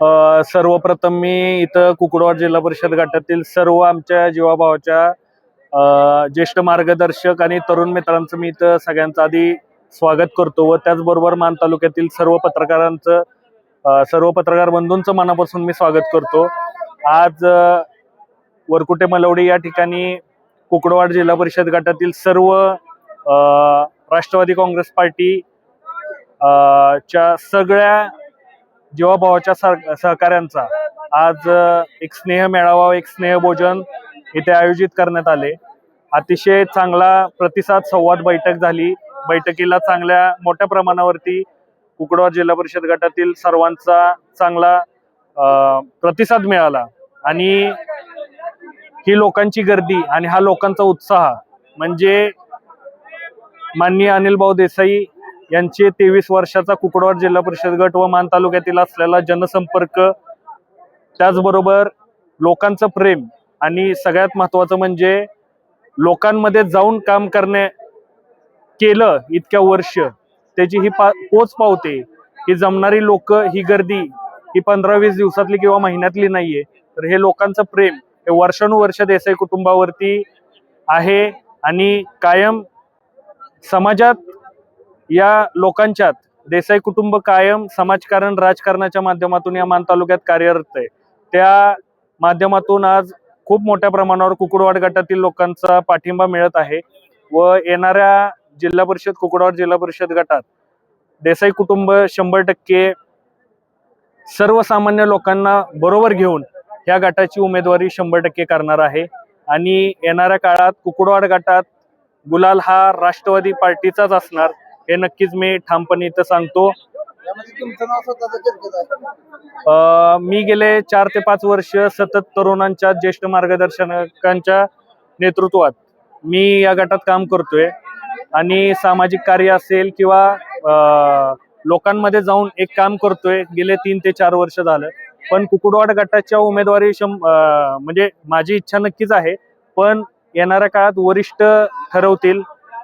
सर्वप्रथम मी इथं कुकडवाड जिल्हा परिषद गटातील सर्व आमच्या जीवाभावाच्या अ, ज्येष्ठ मार्गदर्शक आणि तरुण मित्रांचं मी इथं सगळ्यांचं आधी स्वागत करतो व त्याचबरोबर मान तालुक्यातील सर्व पत्रकारांचं सर्व पत्रकार बंधूंचं मनापासून मी स्वागत करतो. आज वरकुटे मलवडी या ठिकाणी कुकडवाड जिल्हा परिषद गटातील सर्व अ, राष्ट्रवादी काँग्रेस पार्टी च्या सगळ्या जीवाभावाच्या सह- सहकाऱ्यांचा. आज एक स्नेह मेळावा एक स्नेहभोजन इथे आयोजित करण्यात आले. अतिशय चांगला प्रतिसाद संवाद बैठक झाली. बैठकीला चांगल्या मोठ्या प्रमाणावरती कुकडवाड जिल्हा परिषद गटातील सर्वांचा चांगला प्रतिसाद मिळाला. आणि ही लोकांची गर्दी आणि हा लोकांचा उत्साह म्हणजे माननीय अनिल भाऊ देसाई यांचे तेवीस वर्षाचा कुकडवाड जिल्हा परिषद गट व मान तालुक्यातील असलेला जनसंपर्क. त्याचबरोबर लोकांचं प्रेम आणि सगळ्यात महत्वाचं म्हणजे लोकांमध्ये जाऊन काम करणे केलं इतक्या वर्ष त्याची ही पा पोच पावते. ही जमणारी लोक ही गर्दी ही पंधरा वीस दिवसातली किंवा महिन्यातली नाहीये तर हे लोकांचं प्रेम हे वर्षानुवर्ष देसाई कुटुंबावरती आहे आणि कायम समाजात या लोकांच्यात देसाई कुटुंब कायम समाजकारण राजकारणाच्या माध्यमातून या मान तालुक्यात कार्यरत आहे. त्या माध्यमातून आज खूप मोठ्या प्रमाणावर कुकुडवाड गटातील लोकांचा पाठिंबा मिळत आहे व येणाऱ्या जिल्हा परिषद कुकुडवाड जिल्हा परिषद गटात देसाई कुटुंब शंभर टक्के सर्वसामान्य लोकांना बरोबर घेऊन या गटाची उमेदवारी शंभर टक्के करणार आहे. आणि येणाऱ्या काळात कुकुडवाड गटात गुलाल हा राष्ट्रवादी पार्टीचाच असणार. हे नक्कीच मी ठामपणे इथं सांगतो. मी गेले चार ते पाच वर्ष सतत तरुणांच्या ज्येष्ठ मार्गदर्शकांच्या नेतृत्वात मी या गटात काम करतोय. आणि सामाजिक कार्य असेल किंवा लोकांमध्ये जाऊन एक काम करतोय. गेले तीन ते चार वर्ष झालं. पण कुकुडवाड गटाच्या उमेदवारी म्हणजे माझी इच्छा नक्कीच आहे. पण येणाऱ्या काळात वरिष्ठ ठरवतील.